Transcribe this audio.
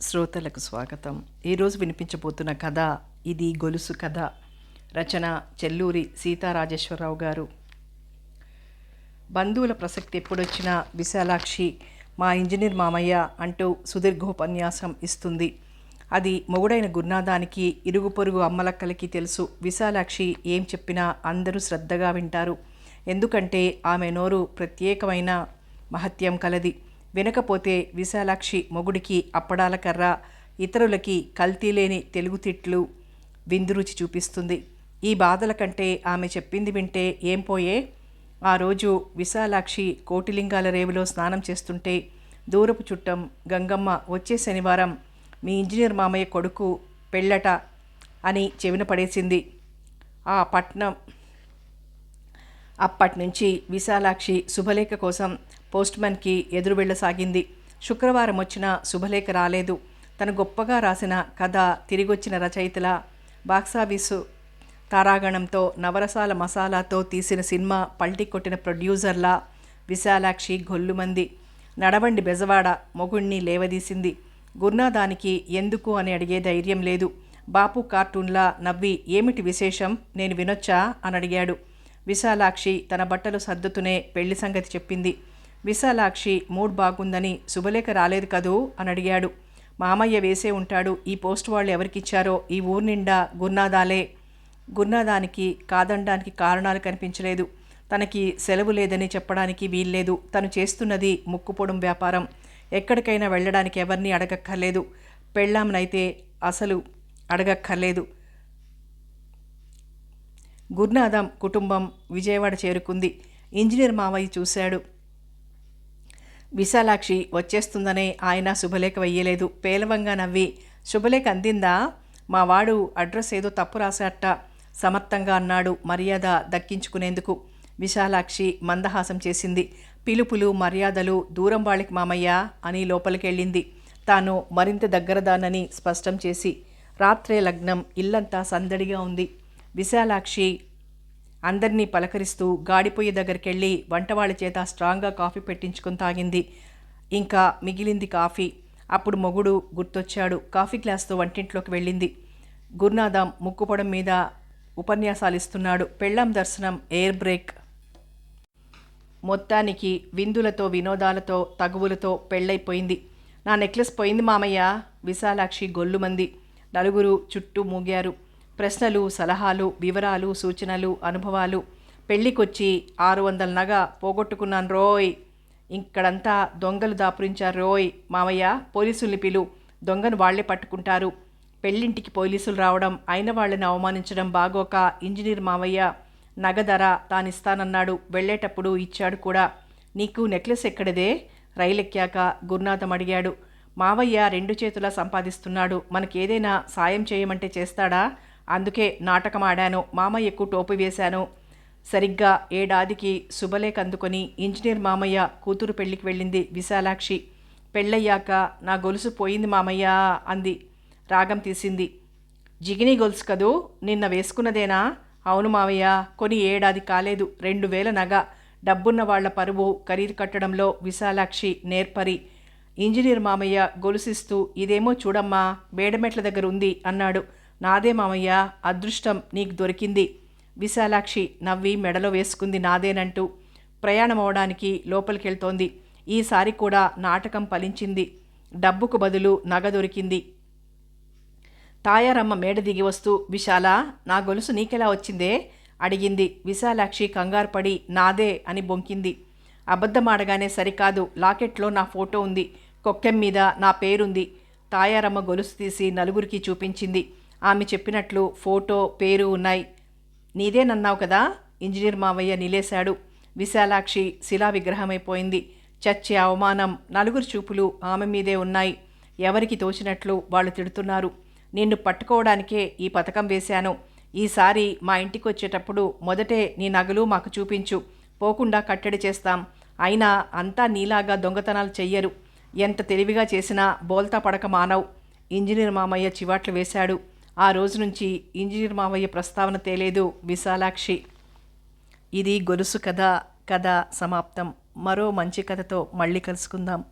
శ్రోతలకు స్వాగతం. ఈరోజు వినిపించబోతున్న కథ ఇది గొలుసు కథ. రచన చెల్లూరి సీతారాజేశ్వరరావు గారు. బంధువుల ప్రసక్తి ఎప్పుడొచ్చినా విశాలాక్షి మా ఇంజనీర్ మామయ్య అంటూ సుదీర్ఘోపన్యాసం ఇస్తుంది. అది మొగుడైన గురునాథానికి ఇరుగు పొరుగు అమ్మలక్కలకి తెలుసు. విశాలాక్షి ఏం చెప్పినా అందరూ శ్రద్ధగా వింటారు. ఎందుకంటే ఆమె నోరు ప్రత్యేకమైన మహత్యం కలది. వినకపోతే విశాలాక్షి మొగుడికి అప్పడాల కర్ర ఇతరులకి కల్తీ లేని తెలుగు తిట్లు విందురుచి చూపిస్తుంది. ఈ బాధల కంటే ఆమె చెప్పింది వింటే ఏం పోయే? ఆ రోజు విశాలాక్షి కోటిలింగాల రేవులో స్నానం చేస్తుంటే దూరపు చుట్టం గంగమ్మ వచ్చే శనివారం మీ ఇంజనీర్ మామయ్య కొడుకు పెళ్ళట అని చెవిన పడేసింది. ఆ పట్నం అప్పటి నుంచి విశాలాక్షి శుభలేఖ కోసం పోస్ట్మన్కి ఎదురు వెళ్ళసాగింది శుక్రవారం వచ్చిన శుభలేఖ రాలేదు. తను గొప్పగా రాసిన కథ తిరిగొచ్చిన రచయితల బాక్సాఫీసు తారాగణంతో నవరసాల మసాలాతో తీసిన సినిమా పల్టీ కొట్టిన ప్రొడ్యూసర్లా విశాలాక్షి గొల్లుమంది. నడవండి బెజవాడ మొగుణ్ణి లేవదీసింది. గుర్నాదానికి ఎందుకు అని అడిగే ధైర్యం లేదు. బాపు కార్టూన్లా నవ్వి ఏమిటి విశేషం? నేను వినొచ్చా? అని అడిగాడు. విశాలాక్షి తన బట్టలు సర్దుతూనే పెళ్ళి సంగతి చెప్పింది. విశాలాక్షి మూడ్ బాగుందని శుభలేఖ రాలేదు కదూ? అని అడిగాడు. మామయ్య వేసే ఉంటాడు. ఈ పోస్ట్ వాళ్ళు ఎవరికిచ్చారో? ఈ ఊరు నిండా గుర్నాదాలే గుర్నాదానికి కాదనడానికి కారణాలు కనిపించలేదు. తనకి సెలవు లేదని చెప్పడానికి వీల్లేదు. తను చేస్తున్నది ముక్కుపొడం వ్యాపారం. ఎక్కడికైనా వెళ్ళడానికి ఎవరిని అడగక్కర్లేదు. పెళ్ళాంనైతే అసలు అడగక్కర్లేదు. గురునాథం కుటుంబం విజయవాడ చేరుకుంది. ఇంజనీర్ మావయ్య చూశాడు. విశాలాక్షి వచ్చేస్తుందనే ఆయన శుభలేఖ వెయ్యలేదు. పేలవంగా నవ్వి శుభలేఖ అందిందా? మా వాడు అడ్రస్ ఏదో తప్పు రాశాట సమర్థంగా అన్నాడు మర్యాద దక్కించుకునేందుకు. విశాలాక్షి మందహాసం చేసింది. పిలుపులు మర్యాదలు దూరం వాళ్ళకి మామయ్య అని లోపలికెళ్ళింది. తాను మరింత దగ్గరదానని స్పష్టం చేసి రాత్రే లగ్నం ఇల్లంతా సందడిగా ఉంది. విశాలాక్షి అందరినీ పలకరిస్తూ గాడిపోయే దగ్గరికెళ్ళి వంటవాళ్ళ చేత స్ట్రాంగ్గా కాఫీ పెట్టించుకొని తాగింది. ఇంకా మిగిలింది కాఫీ. అప్పుడు మొగుడు గుర్తొచ్చాడు. కాఫీ గ్లాస్తో వంటింట్లోకి వెళ్ళింది. గురునాథం ముక్కుపొడం మీద ఉపన్యాసాలు ఇస్తున్నాడు. పెళ్ళాం దర్శనం ఎయిర్ బ్రేక్. మొత్తానికి విందులతో వినోదాలతో తగువులతో పెళ్ళైపోయింది. నా నెక్లెస్ పోయింది మామయ్య. విశాలాక్షి గొల్లుమంది. నలుగురు చుట్టూ మూగారు. ప్రశ్నలు సలహాలు వివరాలు సూచనలు అనుభవాలు. పెళ్ళికొచ్చి ఆరు వందల నగ పోగొట్టుకున్నాను రోయ్. ఇక్కడంతా దొంగలు దాపురించారు రోయ్. మామయ్య పోలీసుల్ని పిలు. దొంగను వాళ్ళే పట్టుకుంటారు. పెళ్ళింటికి పోలీసులు రావడం అయిన వాళ్ళని అవమానించడం బాగోక ఇంజనీర్ మామయ్య నగధర తానిస్తానన్నాడు. వెళ్ళేటప్పుడు ఇచ్చాడు కూడా. నీకు నెక్లెస్ ఎక్కడిదే? రైలెక్కాక గురునాథం అడిగాడు. మావయ్య రెండు చేతులా సంపాదిస్తున్నాడు. మనకేదైనా సాయం చేయమంటే చేస్తాడా? అందుకే నాటకం ఆడాను మామయ్యకు టోపు వేశాను. సరిగ్గా ఏడాదికి శుభలేఖ అందుకొని ఇంజనీర్ మామయ్య కూతురు పెళ్ళికి వెళ్ళింది విశాలాక్షి. పెళ్ళయ్యాక నా గొలుసు పోయింది మామయ్య అంది. రాగం తీసింది. జిగిని గొలుసు కదూ నిన్న వేసుకున్నదేనా? అవును మావయ్య కొని ఏడాది కాలేదు రెండు వేల నగ. డబ్బున్న వాళ్ళ పరువు ఖరీదు కట్టడంలో విశాలాక్షి నేర్పరి. ఇంజనీర్ మామయ్య గొలుసిస్తూ ఇదేమో చూడమ్మా బేడమెట్ల దగ్గర ఉంది అన్నాడు. నాదే మామయ్య అదృష్టం నీకు దొరికింది. విశాలాక్షి నవ్వి మెడలో వేసుకుంది నాదేనంటూ ప్రయాణం అవడానికి లోపలికెళ్తోంది. ఈసారి కూడా నాటకం ఫలించింది. డబ్బుకు బదులు నగ దొరికింది. తాయారమ్మ మేడ దిగి వస్తూ విశాల నా గొలుసు నీకెలా వచ్చిందే? అడిగింది. విశాలాక్షి కంగారుపడి నాదే అని బొంకింది. అబద్ధమాడగానే సరికాదు. లాకెట్లో నా ఫోటో ఉంది. కొక్కెం మీద నా పేరుంది. తాయారమ్మ గొలుసు తీసి నలుగురికి చూపించింది. ఆమె చెప్పినట్లు ఫోటో పేరు ఉన్నాయి. నీదేనన్నావు కదా? ఇంజనీర్ మావయ్య నిలేశాడు. విశాలాక్షి శిలా విగ్రహమైపోయింది. చచ్చే అవమానం నలుగురు చూపులు ఆమె మీదే ఉన్నాయి. ఎవరికి తోచినట్లు వాళ్ళు తిడుతున్నారు. నిన్ను పట్టుకోవడానికే ఈ పథకం వేశాను. ఈసారి మా ఇంటికి వచ్చేటప్పుడు మొదటే నీ నగలు మాకు చూపించు. పోకుండా కట్టడి చేస్తాం. అయినా అంతా నీలాగా దొంగతనాలు చెయ్యరు. ఎంత తెలివిగా చేసినా బోల్తా పడక మానవ్. ఇంజనీర్ మామయ్య చివాట్లు వేశాడు. ఆ రోజు నుంచి ఇంజనీర్ మామయ్య ప్రస్తావన తేలేదు విశాలాక్షి. ఇది గొలుసు కథ కథ సమాప్తం. మరో మంచి కథతో మళ్ళీ కలుసుకుందాం.